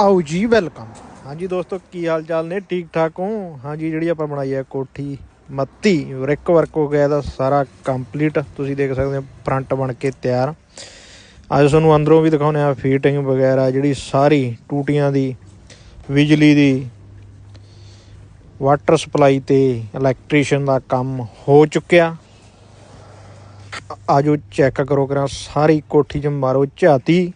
ਆਓ ਜੀ ਵੈਲਕਮ ਹਾਂਜੀ ਦੋਸਤੋ, ਕੀ ਹਾਲ ਚਾਲ ਨੇ? ਠੀਕ ਠਾਕ ਹੋ? ਹਾਂਜੀ, ਜਿਹੜੀ ਆਪਾਂ ਬਣਾਈ ਹੈ ਕੋਠੀ, ਮੱਤੀ ਰਿਕ ਵਰਕ ਹੋ ਗਿਆ ਇਹਦਾ ਸਾਰਾ ਕੰਪਲੀਟ ਤੁਸੀਂ ਦੇਖ ਸਕਦੇ ਹੋ ਫਰੰਟ ਬਣ ਕੇ ਤਿਆਰ। ਅੱਜ ਤੁਹਾਨੂੰ ਅੰਦਰੋਂ ਵੀ ਦਿਖਾਉਣੇ ਆ ਫੀਟਿੰਗ ਵਗੈਰਾ, ਜਿਹੜੀ ਸਾਰੀ ਟੂਟੀਆਂ ਦੀ, ਬਿਜਲੀ ਦੀ ਵਾਟਰ ਸਪਲਾਈ ਤੇ ਇਲੈਕਟ੍ਰੀਸ਼ੀਅਨ ਦਾ ਕੰਮ ਹੋ ਚੁੱਕਿਆ। ਆਜੋ ਚੈੱਕ ਕਰੋ ਕਰਾਂ, ਸਾਰੀ ਕੋਠੀ 'ਚ ਮਾਰੋ ਝਾਤੀ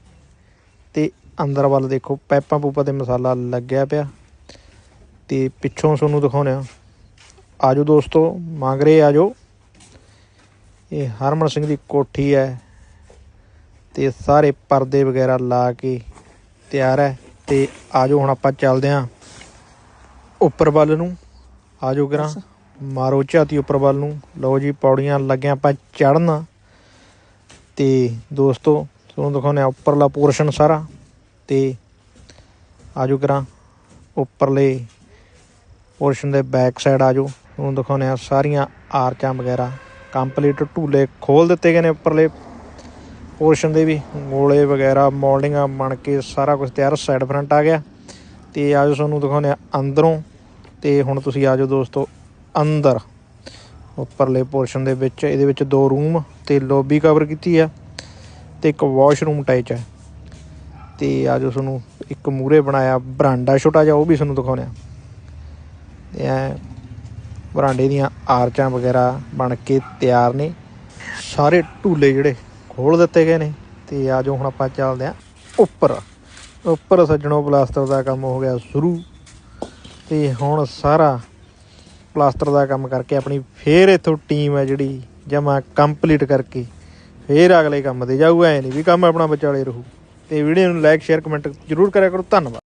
ਤੇ ਅੰਦਰ ਵੱਲ ਦੇਖੋ ਪੈਪਾਂ ਪੂਪਾਂ ਤੇ ਮਸਾਲਾ ਲੱਗਿਆ ਪਿਆ। ਤੇ ਪਿੱਛੋਂ ਤੁਹਾਨੂੰ ਦਿਖਾਉਣੇ ਆ ਆਜੋ ਦੋਸਤੋ ਮੰਗਰੇ ਆਜੋ। ਇਹ ਹਰਮਨ ਸਿੰਘ ਦੀ ਕੋਠੀ ਹੈ ਤੇ ਸਾਰੇ ਪਰਦੇ ਵਗੈਰਾ ਲਾ ਕੇ ਤਿਆਰ ਹੈ। ਤੇ ਆਜੋ ਹੁਣ ਆਪਾਂ ਚੱਲਦੇ ਆਂ ਉੱਪਰ ਵੱਲ ਨੂੰ। ਆਜੋ ਕਰਾਂ ਮਾਰੋ ਝਾਤੀ ਉੱਪਰ ਵੱਲ ਨੂੰ। ਲਓ ਜੀ ਪੌੜੀਆਂ ਲੱਗਿਆ ਆਪਾਂ ਚੜਨ ਤੇ ਦੋਸਤੋ ਤੁਹਾਨੂੰ ਦਿਖਾਉਂਦੇ ਆ ਉੱਪਰਲਾ ਪੋਰਸ਼ਨ ਸਾਰਾ। ਤੇ ਆਜੋ ਕਰਾਂ। ਉੱਪਰਲੇ ਪੋਰਸ਼ਨ ਦੇ ਬੈਕ ਸਾਈਡ ਆਜੋ। ਤੁਹਾਨੂੰ ਦਿਖਾਉਂਦੇ ਆ ਸਾਰੀਆਂ ਆਰਚਾਂ ਵਗੈਰਾ। ਕੰਪਲੀਟ ਢੂਲੇ ਖੋਲ ਦਿੱਤੇ ਗਏ ਨੇ ਉੱਪਰਲੇ ਪੋਰਸ਼ਨ ਦੇ ਵੀ। ਗੋਲੇ ਵਗੈਰਾ ਮੋਲਡਿੰਗਾਂ ਬਣ ਕੇ ਸਾਰਾ ਕੁਝ ਤਿਆਰ ਸਾਈਡ ਫਰੰਟ ਆ ਗਿਆ। ਤੇ ਆਜੋ ਤੁਹਾਨੂੰ ਦਿਖਾਉਂਦੇ ਆ ਅੰਦਰੋਂ। ਤੇ ਹੁਣ ਤੁਸੀਂ ਆਜੋ ਦੋਸਤੋ ਅੰਦਰ। ਉੱਪਰਲੇ ਪੋਰਸ਼ਨ ਦੇ ਵਿੱਚ, ਇਹਦੇ ਵਿੱਚ ਦੋ ਰੂਮ ਤੇ ਲੌਬੀ ਕਵਰ ਕੀਤੀ ਆ ਤੇ ਇੱਕ ਵਾਸ਼ਰੂਮ ਟੈਚ ਹੈ ਤੇ ਆਜੋ ਤੁਹਾਨੂੰ ਇੱਕ ਮੂਰੇ ਬਣਾਇਆ ਬਰਾਂਡਾ ਛੋਟਾ ਜਿਹਾ, ਉਹ ਵੀ ਤੁਹਾਨੂੰ ਦਿਖਾਉਂਦੇ ਆ ਤੇ ਐ ਬਰਾਂਡੇ ਦੀਆਂ ਆਰਚਾਂ ਵਗੈਰਾ ਬਣ ਕੇ ਤਿਆਰ ਨੇ। ਸਾਰੇ ਢੂਲੇ ਜਿਹੜੇ ਖੋਲ ਦਿੱਤੇ ਗਏ ਨੇ ਤੇ ਆਜੋ ਹੁਣ ਆਪਾਂ ਚੱਲਦੇ ਆ ਉੱਪਰ। ਉੱਪਰ ਸੱਜਣੋ ਪਲਾਸਟਰ ਦਾ ਕੰਮ ਹੋ ਗਿਆ ਸ਼ੁਰੂ। ਤੇ ਹੁਣ ਸਾਰਾ ਪਲਾਸਟਰ ਦਾ ਕੰਮ ਕਰਕੇ ਆਪਣੀ ਫੇਰ ਇਥੋਂ ਟੀਮ ਹੈ ਜਿਹੜੀ ਜਮਾ ਕੰਪਲੀਟ ਕਰਕੇ ਫੇਰ ਅਗਲੇ ਕੰਮ ਤੇ ਜਾਊਗਾ ਐ ਨਹੀਂ ਵੀ ਕੰਮ ਆਪਣਾ ਵਿਚਾਲੇ ਰਹੂ। ਤੇ ਵੀਡੀਓ ਨੂੰ ਲਾਈਕ ਸ਼ੇਅਰ ਕਮੈਂਟ ਜ਼ਰੂਰ ਕਰਿਆ ਕਰੋ। ਧੰਨਵਾਦ।